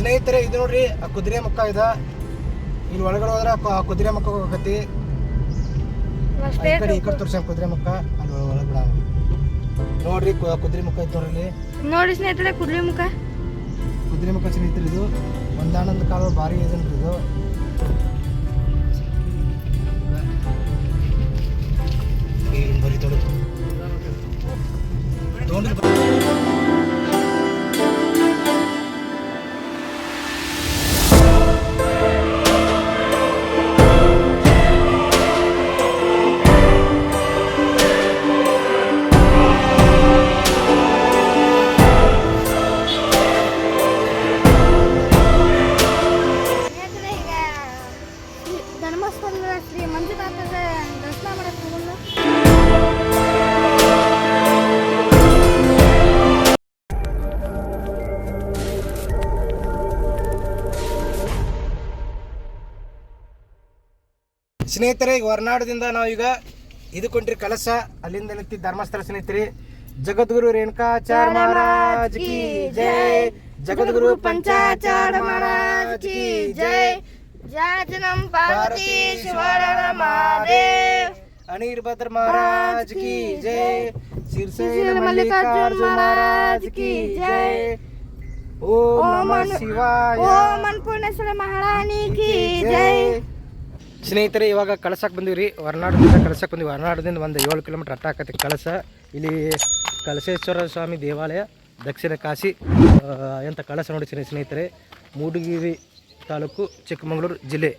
ಸ್ನೇಹಿತರೆ ಇದು ನೋಡ್ರಿ ಆ ಕುದುರೆ ಮುಖ ಇದ. ಇಲ್ಲಿ ಒಳಗಡೆ ಹೋದ್ರೆ ಆ ಕುದುರೆ ಮುಖ ಹೋಗತಿ ಈ ಕಡೆ ಈ ಕಡೆ ತೋರ್ಸ ಕುದುರೆ ಮುಖ ಅಲ್ಲಿ ಒಳಗಡೆ ನೋಡ್ರಿ ಕುದುರೆ ಮುಖ ಐತೆ ನೋಡ್ರಿ ನೋಡಿ ಸ್ನೇಹಿತರೆ ಕುದುರೆ ಮುಖ. ಕುದುರೆ ಮುಖ ಸ್ನೇಹಿತರೆ ಇದು. ಒಂದಾನೊಂದು ಕಾಲ ಭಾರಿ ಇದನ್ರಿ ಇದು. ಬರೀ ತೊಡದು. ತೊಗೊಂಡ್ರಿ ಸ್ನೇಹಿತರೆ ಈಗ ಹೊರನಾಡದಿಂದ ನಾವೀಗ ಇದಕ್ಕೊಂಡ್ರಿ ಕಲಸ ಅಲ್ಲಿಂದ ನಿಂತಿ ಧರ್ಮಸ್ಥಳ ಸ್ನೇಹಿತರಿ ಜಗದ್ಗುರು ರೇಣುಕಾಚಾರ ಮಹಾರಾಜ್ ಕಿ ಜೈ. ಜಗದ್ಗುರು ಪಂಚಾಚಾರ ಮಹಾರಾಜ್ ಕಿ ಜೈ. ಜಾಜನಂ ಪಾರ್ವತಿ ಶಿವರ ಮಹಾದೇವ್. ಅನಿರ್ಭದ್ರ ಮಹಾರಾಜ್ ಕಿ ಜೈ. ಶಿರ್ಸೇನ ಮಲ್ಲಿಕಾರ್ಜುನ ಮಹಾರಾಜ್ ಕಿ ಜೈ. ಓಂ ನಮಃ ಶಿವಾಯ. ಓಂ ಅನ್ನಪೂರ್ಣೇಶ್ವರ ಮಹಾರಾಣಿ ಕಿ ಜೈ. ಸ್ನೇಹಿತರೆ, ಇವಾಗ ಕಳಸಕ್ಕೆ ರೀ ಹೊರನಾಡದಿಂದ ಕಳಸಕ್ಕೆ ಬಂದಿವಿ ಹೊರನಾಡದಿಂದ ಒಂದು ಏಳು ಕಿಲೋಮೀಟ್ರ್ ಅಟ್ಟ ಆಕತಿ ಕಳಸ. ಇಲ್ಲಿ ಕಳಸೇಶ್ವರ ಸ್ವಾಮಿ ದೇವಾಲಯ, ದಕ್ಷಿಣ ಕಾಶಿ ಎಂಥ ಕಳಸ ನೋಡಿ ಸ್ನೇ- ಸ್ನೇಹಿತರೆ. ಮೂಡಿಗೆರೆ ತಾಲೂಕು ಚಿಕ್ಕಮಗಳೂರು ಜಿಲ್ಲೆ.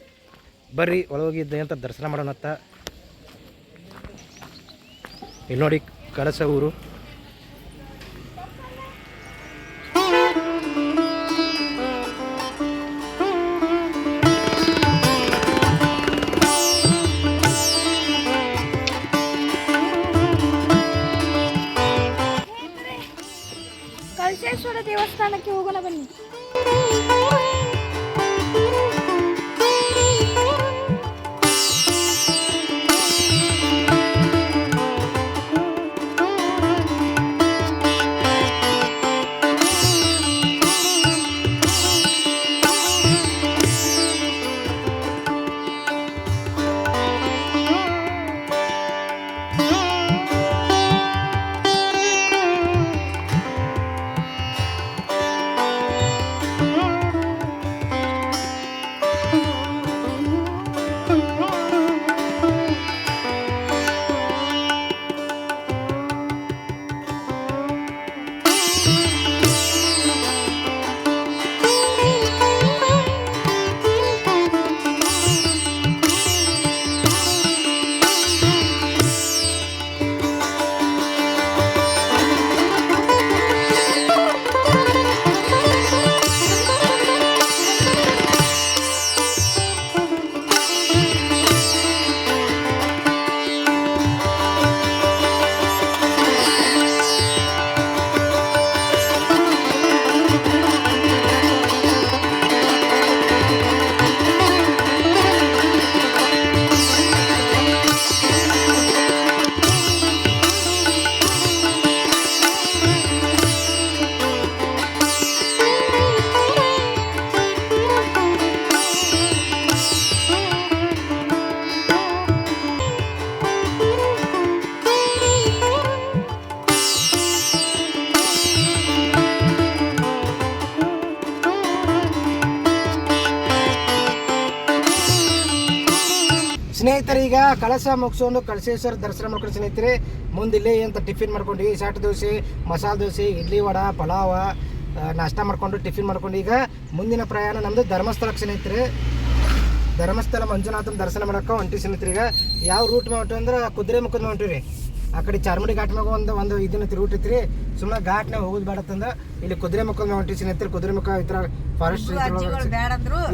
ಬರ್ರಿ, ಒಳಗೋಗಿದ್ದೆ ಅಂತ ದರ್ಶನ ಮಾಡೋಣತ್ತ ಇಲ್ಲಿ ನೋಡಿ ಕಳಸ ಊರು. ಕಳಶೇಶ್ವರ ದೇವಸ್ಥಾನಕ್ಕೆ ಹೋಗೋಣ ಬನ್ನಿ ಕಳಸ ಮುಗಿಸ್ಕೊಂಡು ಕಳಸೇಶ್ವರ ದರ್ಶನ ಮಾಡ್ಕೊಂಡು ಸ್ನೇಹಿತರೆ. ಮುಂದೆ ಇಲ್ಲೇ ಅಂತ ಟಿಫಿನ್ ಮಾಡ್ಕೊಂಡ್ವಿ ಸಾಟ್ ದೋಸೆ ಮಸಾಲೆ ದೋಸೆ ಇಡ್ಲಿ ವಡ ಪಲಾವ ನಾಷ್ಟ ಮಾಡ್ಕೊಂಡು ಟಿಫಿನ್ ಮಾಡ್ಕೊಂಡು ಈಗ ಮುಂದಿನ ಪ್ರಯಾಣ ನಮ್ದು ಧರ್ಮಸ್ಥಳಕ್ಕೆ ಸ್ನೇಹಿತರೆ. ಧರ್ಮಸ್ಥಳ ಮಂಜುನಾಥನ ದರ್ಶನ ಮಾಡೋಕೆ ಹೊಂಟಿ ಸ್ನೇಹಿತರೆ ಈಗ. ಯಾವ ರೂಟ್ ಹೊಂಟಿವಿ ಅಂದ್ರೆ ಕುದುರೆ ಮುಖದ ಹೊಂಟಿವಿ ಆ ಕಡೆ ಚಾರ್ಮುಡಿ ಘಾಟ್ ಮ್ಯಾಗ ಒಂದು ಒಂದು ಇದನ್ನ ರೂಟ್ ಐತ್ರಿ. ಸುಮ್ಮನೆ ಘಾಟ್ನಾಗ ಹೋಗೋದು ಬೇಡತ್ತಂದ ಇಲ್ಲಿ ಕುದುರೆ ಮುಖದ ಮೇಲೆ ಹೊಂಟಿ ಸ್ನೇಹಿತರೆ. ಕುದುರೆ ಮುಖ ಈ ಥರ ಫಾರೆಸ್ಟ್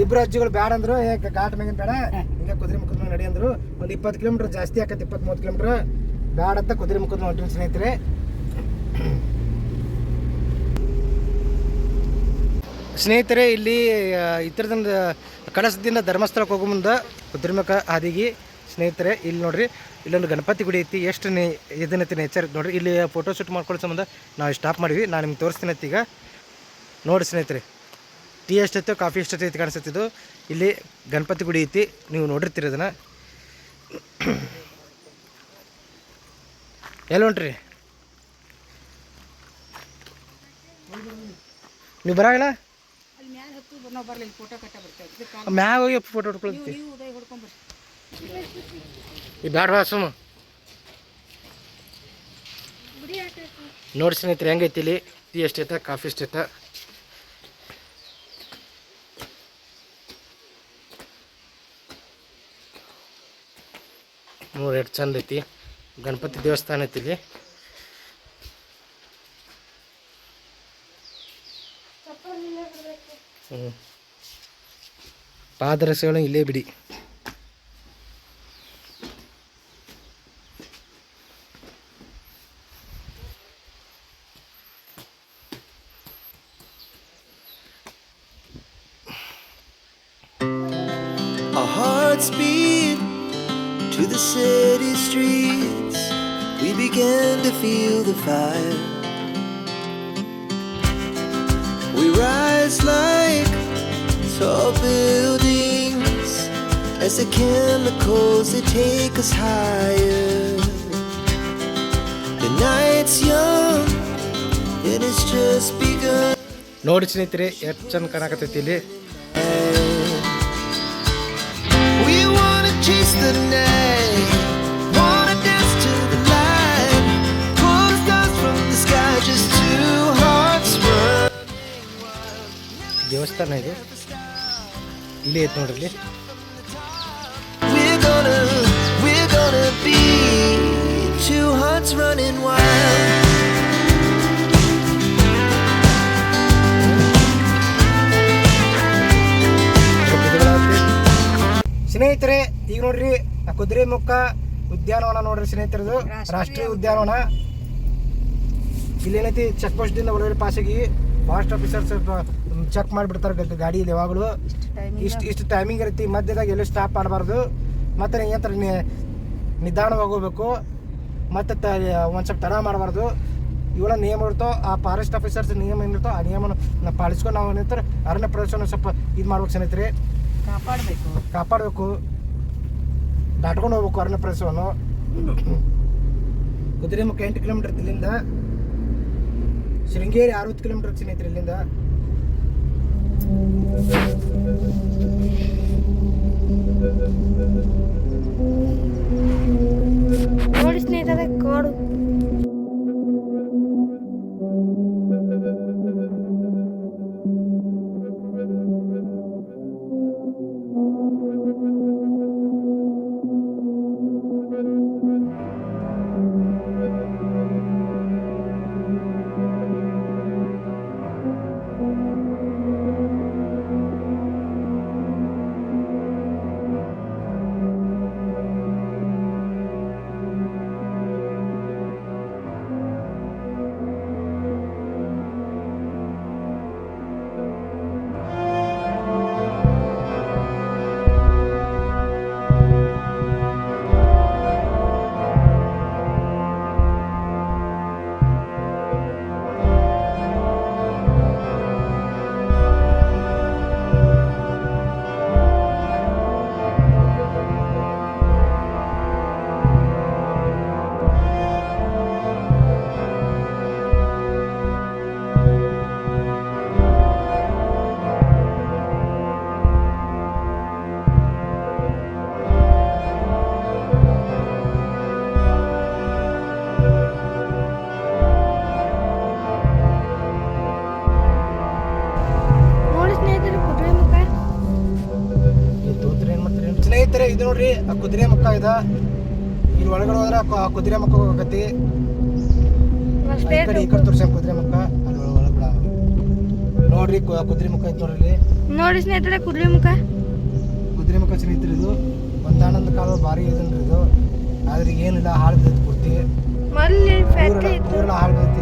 ಇಬ್ರು ಅಜ್ಜಿಗಳು ಬೇಡ ಅಂದ್ರು ಘಾಟ್ ಮ್ಯಾಗಿನ ಬೇಡ. ಈಗ ಕುದುರೆ ಮುಖದ ಮೇಲೆ ನಡಿ ಅಂದ್ರು. ಒಂದು ಇಪ್ಪತ್ತು ಕಿಲೋಮೀಟರ್ ಜಾಸ್ತಿ ಆಕತ್ತೆ ಇಪ್ಪತ್ತು ಮೂವತ್ತು ಕಿಲೋಮೀಟರ್ ಅಂತ ಕುದುರೆ ಮುಖದ ಹೊಂಟಿನ ಸ್ನೇಹಿತರೆ. ಸ್ನೇಹಿತರೆ, ಇಲ್ಲಿ ಇತರದಿಂದ ಕಳಸದಿಂದ ಧರ್ಮಸ್ಥಳಕ್ಕೆ ಹೋಗೋ ಮುಂದೆ ಕುದುರೆಮುಖ ಹಾದಿಗೆ. ಸ್ನೇಹಿತರೆ, ಇಲ್ಲಿ ನೋಡ್ರಿ, ಇಲ್ಲೊಂದು ಗಣಪತಿ ಗುಡಿ ಐತಿ. ಎಷ್ಟು ನೇ ಇದನ್ನೈತಿ ನೇಚರ್ ನೋಡ್ರಿ. ಇಲ್ಲಿ ಫೋಟೋ ಶೂಟ್ ಮಾಡ್ಕೊಳ್ಳೋ ಸಂಬಂಧ ನಾವು ಸ್ಟಾಪ್ ಮಾಡಿವಿ ನಾನು ನಿಮ್ಗೆ ತೋರಿಸ್ತೀನಿ ಈಗ ನೋಡಿ ಸ್ನೇಹಿತರೆ. ಟೀ ಎಷ್ಟೈತೆ ಕಾಫಿ ಎಷ್ಟೈತೆ ಕಾಣಿಸುತ್ತಿದ್ದು ಇಲ್ಲಿ ಗಣಪತಿ ಗುಡಿ ಐತಿ. ನೀವು ನೋಡಿರ್ತೀರಿ ಅದನ್ನು ಎಲ್ಲಿ ಹೊಂಟ್ರಿ? ನೀವು ಬರಾಗಿಲ್ಲ? ಮ್ಯಾಗ ಹೋಗಿ ಫೋಟೋ ಹೊಡ್ಕೊಳ್ತೀವಿ ಈ ಬ್ಯಾಡ ಸುಮ್ಮ. ನೋಡಿ ಸ್ನೇಹಿತರೆ, ಹೆಂಗೈತಿ ಇಲ್ಲಿ? ಟೀ ಎಷ್ಟೈತೆ ಕಾಫಿ ಎಷ್ಟೈತೆ ಮೂರು ಎರಡು ಚಂದ ಐತಿ. ಗಣಪತಿ ದೇವಸ್ಥಾನ ಐತಿ ಇಲ್ಲಿ. ಹ್ಞೂ ಪಾದರಸೆಗಳು ಇಲ್ಲೇ ಬಿಡಿ. Our hearts beat to the city streets. We began to feel the fire. We rise like tall buildings as the chemicals they take us higher. The night's young and it's just begun. ನೋಡಿ ಸ್ನೇಹಿತರೆ ಎಷ್ಟು ಚಂದ ಕಾಣಕತ್ತೈತಿ ಇಲ್ಲಿ ದೇವಸ್ಥಾನ ಇದು. ಇಲ್ಲಿ ಐತೆ ನೋಡ್ರಿ ಇಲ್ಲಿ. We're gonna, we're gonna be two hearts running wild. ಸ್ನೇಹಿತರೆ ಈಗ ನೋಡ್ರಿ ಆ ಕುದುರೆ ಮುಖ ಉದ್ಯಾನವನ ನೋಡ್ರಿ ಸ್ನೇಹಿತರದು. ರಾಷ್ಟ್ರೀಯ ಉದ್ಯಾನವನ. ಇಲ್ಲಿ ಏನೈತಿ ಚೆಕ್ ಪೋಸ್ಟಿಂದ ಒಳಗಡೆ ಪಾಸಾಗಿ ಫಾರೆಸ್ಟ್ ಆಫೀಸರ್ ಸ್ವಲ್ಪ ಚೆಕ್ ಮಾಡಿಬಿಡ್ತಾರೆ ಗಾಡಿಯಲ್ಲಿ ಯಾವಾಗಲೂ. ಇಷ್ಟು ಇಷ್ಟು ಟೈಮಿಂಗ್ ಇರುತ್ತೆ. ಮಧ್ಯದಾಗ ಎಲ್ಲೂ ಸ್ಟಾಪ್ ಮಾಡಬಾರ್ದು. ಮತ್ತು ಏನಂತಾರೆ ನಿಧಾನವಾಗಿ ಹೋಗ್ಬೇಕು. ಮತ್ತು ತ ಒಂದು ಸ್ವಲ್ಪ ತಡ ಮಾಡಬಾರ್ದು. ಇವೆಲ್ಲ ನಿಯಮ ಇರ್ತೋ ಆ ಫಾರೆಸ್ಟ್ ಆಫೀಸರ್ಸ್ ನಿಯಮ ಏನಿರ್ತೋ ಆ ನಿಯಮನ ನಾವು ಪಾಲಿಸ್ಕೊಂಡು ನಾವು ಏನಂತಾರೆ ಅರಣ್ಯ ಪ್ರದೇಶವನ್ನು ಸ್ವಲ್ಪ ಇದು ಮಾಡ್ಬೇಕು ಸ್ನೇಹಿತರೆ. ಕಾಪಾಡಬೇಕು. ಕಾಪಾಡಬೇಕು. ದಾಟ್ಕೊಂಡು ಹೋಗ್ಬೇಕು ಅರಣ್ಯ ಪ್ರದೇಶವನ್ನು. ಕುದುರೆಮುಖ ಎಂಟು ಕಿಲೋಮೀಟರ್ ಇಲ್ಲಿಂದ. ಶೃಂಗೇರಿ ಅರವತ್ತು ಕಿಲೋಮೀಟರ್ ಸ್ನೇಹಿತರೆ ಇಲ್ಲಿಂದ. ನೋಡಿ ಸ್ನೇಹಿತರೆ ಕಾಡು ನೋಡಿ ಸ್ನೇಹಿತರೆ ಇದು ನೋಡ್ರಿ ಆ ಕುದುರೆ ಮುಖ ಇದ. ಇಲ್ಲಿ ಒಳಗಡೆ ಹೋದ್ರೆ ಆ ಕುದುರೆ ಮುಖ ಹೋಗತಿ ಈ ಕಡೆ ಈ ಕಡೆ ಕುದುರೆ ಮುಖ ಅಲ್ಲಿ ಒಳಗಡೆ ನೋಡ್ರಿ ಕುದುರೆ ಮುಖ ಐತೆ ನೋಡ್ರಿ ನೋಡಿ ಸ್ನೇಹಿತರೆ ಕುದುರೆ ಮುಖ ಕುದುರೆ ಮುಖ ಸ್ನೇಹಿತರೆ ಇದು. ಒಂದಾನೊಂದು ಕಾಲ ಭಾರಿ ಇದನ್ರಿ ಇದು. ಆದ್ರೆ ಏನಿಲ್ಲ ಹಾಳು ಬಿದ್ದೈತಿ ಪೂರ್ತಿ. ಊರೆಲ್ಲ ಹಾಳು ಬಿದ್ದೈತಿ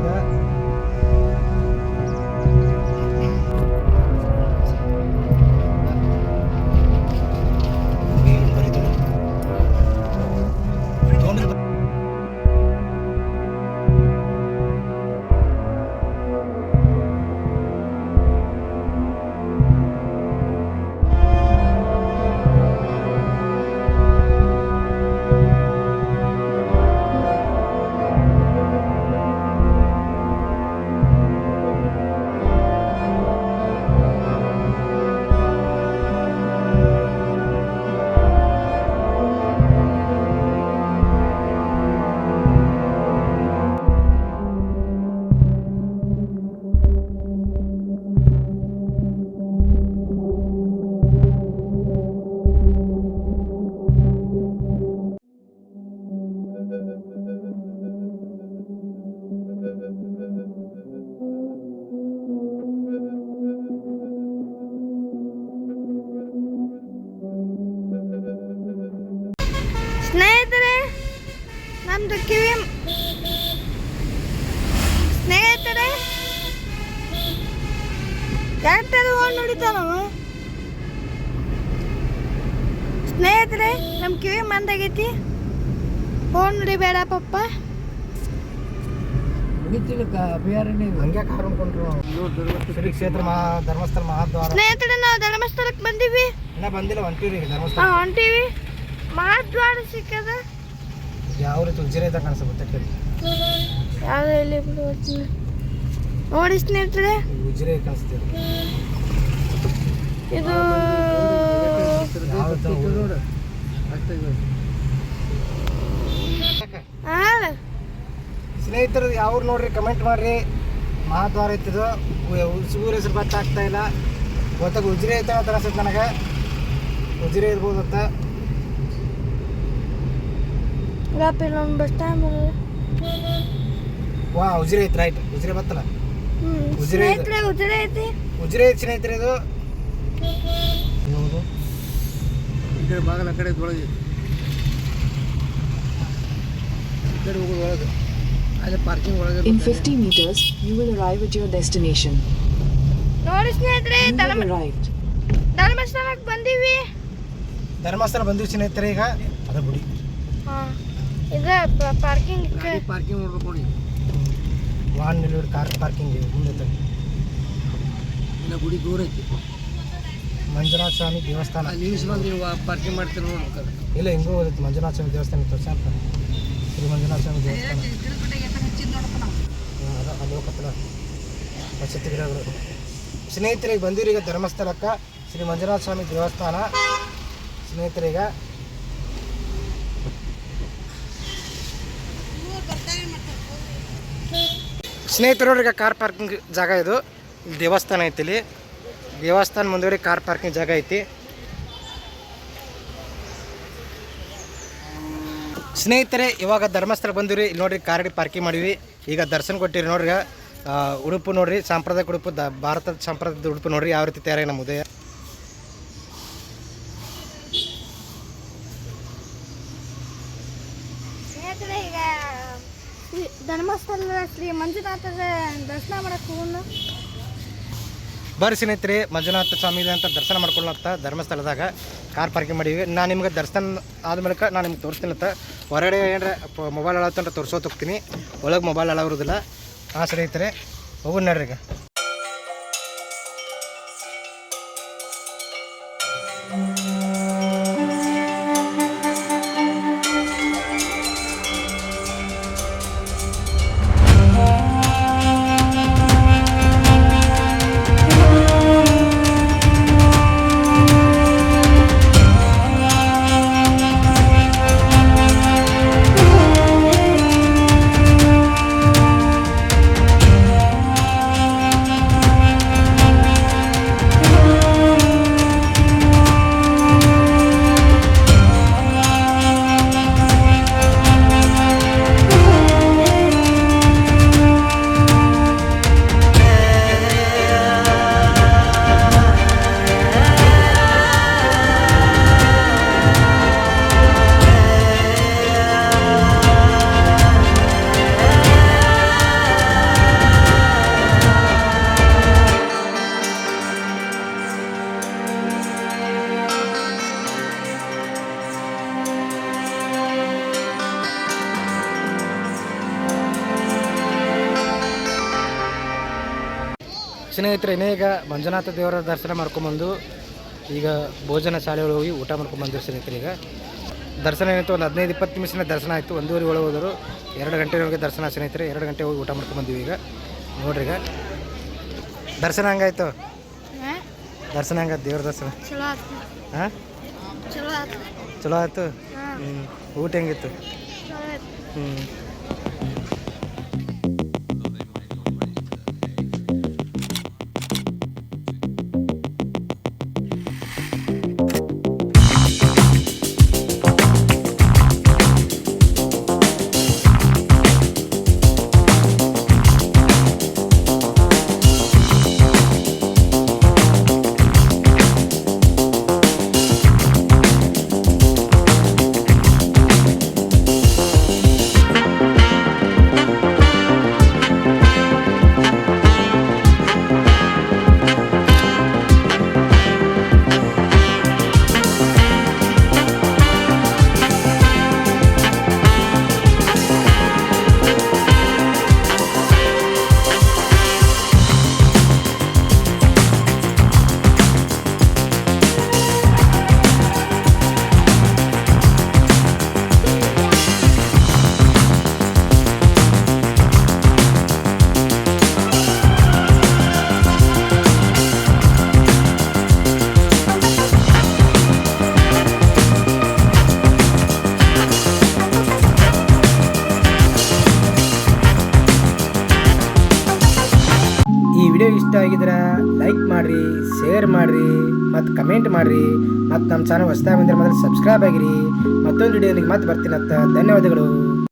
ಸ್ನೇಹಿತರೆ ಟ್ರ್ಯಾಕ್ಟರ್ ಓಡ್ ನೋಡಿತಾನವ ಸ್ನೇಹಿತರೆ ನಮ್ಮ ಕಿವಿ ಮಂದಾಗೈತಿ. ಫೋನ್ ನೋಡಿಬೇಡ ಪಪ್ಪ. ಧರ್ಮಸ್ಥಳ ಮಹಾದ್ವಾರ. ಸ್ನೇಹಿತರೆ ನಾವು ಧರ್ಮಸ್ಥಳಕ್ಕೆ ಬಂದೀವಿ. ಬಂದಿಲ್ಲ ಧರ್ಮಸ್ಥಳ. ಹೊಂಟೀವಿ. ಮಹಾದ್ವಾರ ಸಿಕ್ಕದ. ಯಾವ ರೀತಿ ಉಜ್ಜಿರ ಇದ್ದ ಕಾಣಿಸ ಗೊತ್ತಕ್ಕೆ ಯಾವ್ದು ಬಿಡು ನೋಡಿ ಸ್ನೇಹಿತರೆ. ಉಜಿರೆ ಕಾಣಿಸ್ತಿದೆ. ಇದು. ಹಾಳ ಸ್ನೇಹಿತರು ಯಾವ್ರು ನೋಡ್ರಿ? ಕಮೆಂಟ್ ಮಾಡ್ರಿ. ಮಹಾದ್ವಾರ ಐತಿದು ಸೂರ್ಯ ಹೆಸರು ಗೊತ್ತಾಗ್ತಾ ಇಲ್ಲ. ಗೊತ್ತಾಗ ಉಜ್ರಿ ಐತೆ ಅಂತ ಅನಿಸುತ್ತೆ ನನಗೆ? ಉಜ್ರಿ ಇರ್ಬೋದು ಅಂತ ಗಾಪಿಲ್ಲ ಒಂದು ಬಸ್ ಸ್ಟ್ಯಾಂಡ್ ವಾ ಉಜ್ರೆ ಐತಿ ರೈಟ್ ಉಜ್ರೆ ಬತ್ತಲ್ಲ? ಹ್ಮ್ ಉಜಿರೆ. ಸ್ನೇಹಿತರೆ ಉಜಿರೆ ಐತಿ. ಉಜ್ರೆ ಐತಿ ಸ್ನೇಹಿತರೆ ಇದು? ಯಾವುದು ಈ ಕಡೆ ಬಾಗಲ ಕಡೆ ಒಳಗೆ ಈ ಕಡೆ ಹೋಗೋದು ಒಳಗೆ. ಅಲ್ಲೇ ಪಾರ್ಕಿಂಗ್ ಒಳಗೆ In ಗೊತ್ತಾಗಿದೆ. 50 meters, you will arrive at your destination. ನೋಡಿ ಸ್ನೇಹಿತರೆ You ಧರ್ಮ have arrived. ಧರ್ಮಸ್ಥಳಕ್ಕೆ ಬಂದೀವಿ. ಧರ್ಮಸ್ಥಳ ಬಂದಿವಿ ಸ್ನೇಹಿತರೆ ಈಗ. ಅದ ಗುಡಿ. ಹಾ. ಇದು ಪಾರ್ಕಿಂಗ್ ಪಾರ್ಕಿಂಗ್ ಮಾಡ್ಬೇಕು ನೋಡಿ. ವಾಹನ ನಿಲುಗಡೆ ಕಾರ್ ಪಾರ್ಕಿಂಗ್ ಮುಂದೆ ಇಲ್ಲ ಇನ್ನ ಗುಡಿ ದೂರ ಐತಿ. ಮಂಜುನಾಥ ಸ್ವಾಮಿ ದೇವಸ್ಥಾನ. ನೀವು ಪಾರ್ಕಿಂಗ್ ಮಾಡ್ತೀರಿ ನೋಡ್ಬೇಕು ಇಲ್ಲ ಹಿಂಗೂ ಹೋದೈತಿ ಮಂಜುನಾಥ ಸ್ವಾಮಿ ದೇವಸ್ಥಾನ ತೋರ್ಸಂತ ಶ್ರೀ ಮಂಜುನಾಥ ಸ್ವಾಮಿ ದೇವಸ್ಥಾನ. ಅದ ಅಲ್ಲಿ ಹೋಗತ್ತಲ್ಲ ವಸತಿ ಗೃಹಗಳು ಸ್ನೇಹಿತರಿಗೆ ಬಂದಿರೀಗ ಈಗ ಧರ್ಮಸ್ಥಳಕ್ಕೆ. ಶ್ರೀ ಮಂಜುನಾಥ ಸ್ವಾಮಿ ದೇವಸ್ಥಾನ. ಸ್ನೇಹಿತರೀಗ ಸ್ನೇಹಿತರು ಈಗ ಕಾರ್ ಪಾರ್ಕಿಂಗ್ ಜಾಗ ಇದು. ಇಲ್ಲಿ ದೇವಸ್ಥಾನ ಐತಿ ಇಲ್ಲಿ. ದೇವಸ್ಥಾನ ಮುಂದುವರಿ ಕಾರ್ ಪಾರ್ಕಿಂಗ್ ಜಾಗ ಐತಿ. ಸ್ನೇಹಿತರೆ, ಇವಾಗ ಧರ್ಮಸ್ಥಳ ಬಂದಿರಿ ಇಲ್ಲಿ ನೋಡ್ರಿ ಕಾರಡಿ ಪಾರ್ಕಿಂಗ್ ಮಾಡಿವಿ ಈಗ ದರ್ಶನ ಕೊಟ್ಟಿರಿ ನೋಡ್ರಿ. ಉಡುಪು ನೋಡ್ರಿ, ಸಾಂಪ್ರದಾಯಿಕ ಉಡುಪು ಭಾರತದ ಸಾಂಪ್ರದಾಯಿಕ ಉಡುಪು ನೋಡ್ರಿ. ಯಾವ ರೀತಿ ತಯಾರಾಗಿ ನಮ್ಮ ಉದಯ ಸ್ನೇಹಿತರೆ ಈಗ ಶ್ರೀ- ಧರ್ಮಸ್ಥಳದ ಶ್ರೀ ಮಂಜುನಾಥದ ದರ್ಶನ ಮಾಡಕ್ಕೆ ಬರ್ರಿ ಸ್ನೇಹಿತರೆ, ಮಂಜುನಾಥ ಸ್ವಾಮಿ ಅಂತ ದರ್ಶನ ಮಾಡ್ಕೊಳ್ಳತ್ತ ಧರ್ಮಸ್ಥಳದಾಗ ಕಾರ್ ಪಾರ್ಕಿಂಗ್ ಮಾಡೀವಿ. ನಾನು ನಿಮ್ಗೆ ದರ್ಶನ ಆದ ಮೂಲಕ ನಾನು ನಿಮ್ಗೆ ತೋರಿಸ್ತೀನಿ ಅಂತ. ಹೊರಗಡೆ ಏನಾರ ಮೊಬೈಲ್ ಅಳತ್ತಂದ್ರೆ ತೋರಿಸೋದು ಹೋಗ್ತೀನಿ. ಒಳಗೆ ಮೊಬೈಲ್ ಅಳವಿರೋದಿಲ್ಲ. ಹಾಂ ಸ್ನೇಹಿತರೆ, ಹೋಗೋಣ ನಡ್ರಿ ಈಗ. ಸ್ನೇಹಿತರೆ ಇನ್ನೇ ಈಗ ಮಂಜುನಾಥ ದೇವರ ದರ್ಶನ ಮಾಡ್ಕೊಂಬಂದು ಈಗ ಭೋಜನ ಶಾಲೆಯೊಳಗೆ ಹೋಗಿ ಊಟ ಮಾಡ್ಕೊಂಬಂದಿರು ಸ್ನೇಹಿತರು ಈಗ. ದರ್ಶನ ಏನಿತ್ತು? ಒಂದು ಹದಿನೈದು ಇಪ್ಪತ್ತು ನಿಮಿಷನ ದರ್ಶನ ಆಯಿತು. ಒಂದೂವರೆ ಒಳಗೆ ಹೋದರು ಎರಡು ಗಂಟೆವರೆಗೆ ದರ್ಶನ ಸ್ನೇಹಿತರೆ ಎರಡು ಗಂಟೆ ಹೋಗಿ ಊಟ ಮಾಡ್ಕೊಂಬಂದಿವಿ ಈಗ. ನೋಡ್ರಿ ಈಗ. ದರ್ಶನ ಹಂಗಾಯ್ತು? ದರ್ಶನ ಹಂಗ ದೇವ್ರ ದರ್ಶನ? ಚಲೋ ಆಯ್ತು ಹಾಂ? ಚಲೋ ಆಯ್ತು? ಹ್ಞೂ ಊಟ ಹೆಂಗಿತ್ತು? ಹ್ಞೂ ಕಮೆಂಟ್ ಮಾಡಿರಿ ಮತ್ತು ನಮ್ಮ ಚಾನಲ್ ಹೊಸದಾಗಿ ಬಂದಿರೋ ಮೊದಲು ಸಬ್ಸ್ಕ್ರೈಬ್ ಆಗಿರಿ. ಮತ್ತೊಂದು ವಿಡಿಯೋನಿಗೆ ಮತ್ತೆ ಬರ್ತೀನಂತ ಧನ್ಯವಾದಗಳು.